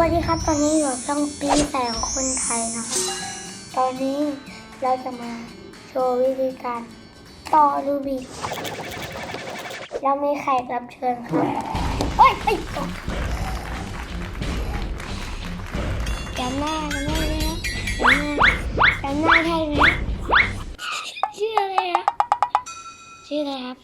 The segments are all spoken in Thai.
วัสดีครับ ตอนนี้อยู่ช่องปีแสงคนไทยนะครับ ตอนนี้เราจะมาโชว์วิธีการต่อรูบิกเรามีแขกรับเชิญครับโอ้ยไอ้ยตกจำหน้าจำหน้าเลยนะจำหน้าจำหน้าได้ไหมชื่ออะไรครับชื่ออะไรครับ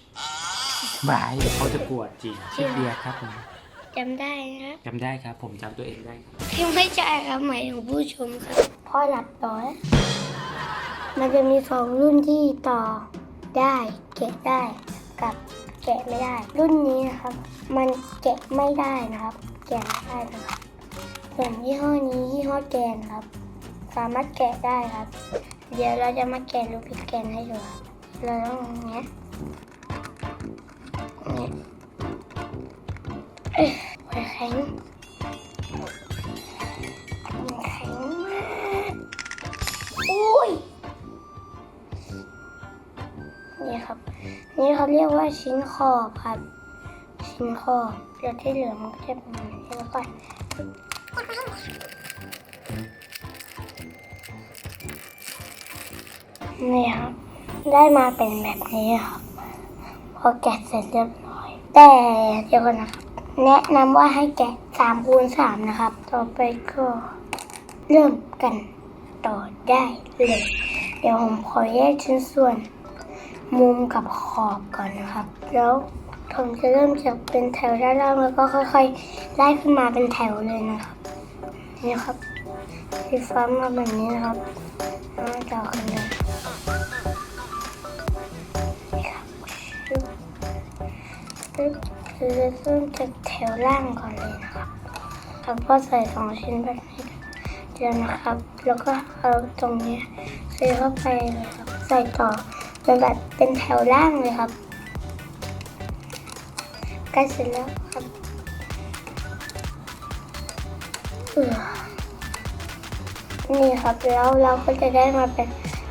บายเดี๋ยวเขาจะกวดจริงชื่อเบียร์ครับผม จำได้นะครับจำได้ครับ ผมจำตัวเองได้ครับที่ไม่ใช่ครับหมายถึงผู้ชมครับพ่อหลับต่อนะมันจะมีสองรุ่นที่ต่อได้แกะได้กับแกะไม่ได้ รุ่นนี้นะครับ มันแกะไม่ได้นะครับ แกะไม่ได้นะครับส่วนยี่ห้อนี้ยี่ห้อแกนครับ สามารถแกะได้ครับ เดี๋ยวเราจะมาแกะรูปิกแกนให้ดูครับเราต้องอย่างเงี้ยอ ย่างเงี้ยเอ้ยหัวแข็งแข็งมากอุ้ยนี่ครับ นี่เขาเรียกว่าชิ้นขอบครับ ชิ้นขอบแล้วที่เหลือมันก็จะประมาณนี้แล้วก็นี่ครับได้มาเป็นแบบนี้ครับ พอแกะเสร็จเรียบร้อย แต่เดี๋ยวก่อนนะครับ แนะนำว่าให้แกะ3คูณ3นะครับ ต่อไปก็เริ่มกันต่อได้เลย เดี๋ยวผมขอแยกชิ้นส่วน มุมกับขอบก่อนนะครับ แล้วผมจะเริ่มจากเป็นแถวด้านล่างแล้วก็ค่อยๆไล่ขึ้นมาเป็นแถวเลยนะครับ นี่ครับสีฟ้ามาแบบนี้นะครับต่อขึ้นเลย ปึ๊บคือจะเริ่มจากแถวล่างก่อนเลยนะครับแล้วก็ใส่สองชิ้นแบบนี้เดียวนะครับ แล้วก็เอาตรงนี้ใส่เข้าไปเลยครับ ใส่ต่อเป็นแบบเป็นแถวล่างเลยครับใกล้เสร็จแล้วครับนี่ครับแล้วเราก็จะได้มาเป็น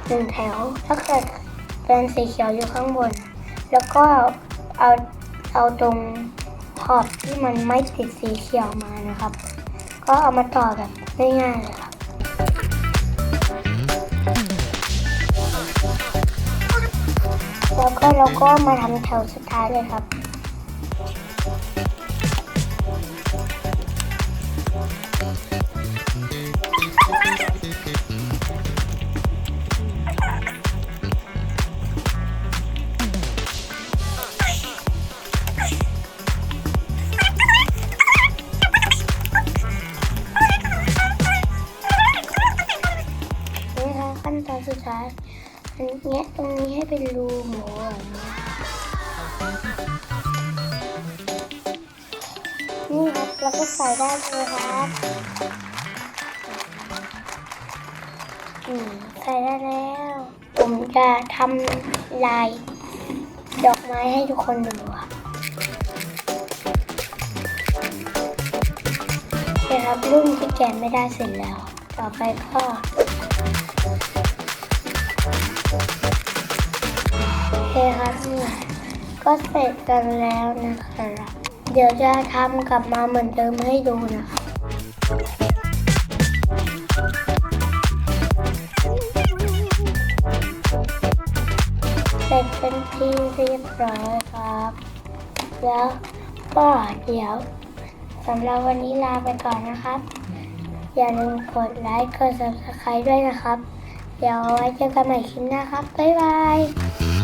หนึ่งแถว ถ้าเกิดเป็นสีเขียวอยู่ข้างบน แล้วก็เอา เอาตรงขอบที่มันไม่ติดสีเขียวมานะครับ ก็เอามาต่อแบบง่ายๆเลยครับแล้วก็เราก็มาทำแถวสุดท้ายเลยครับ ขั้นตอนสุดท้ายอันเนี้ยตรงนี้ให้เป็นรูหมูแบบนี้นี่ครับแล้วก็ใส่ได้เลยครับอืมใส่ได้แล้ว ผมจะทำลายดอกไม้ให้ทุกคนดูครับโอเคครับรุ่นที่แกไม่ได้เสร็จแล้ว ต่อไปก็ โอเคครับเนี่ยก็เสร็จกันแล้วนะครับเดี๋ยวจะทำกลับมาเหมือนเดิมให้ดูนะครับเสร็จเป็นที่เรียบร้อยครับ แล้วก็เดี๋ยวสำหรับวันนี้ลาไปก่อนนะครับ อย่าลืมกดไลค์ กด subscribe ด้วยนะครับ เดี๋ยวเอาไว้เจอกันใหม่คลิปหน้าครับ บ๊ายบาย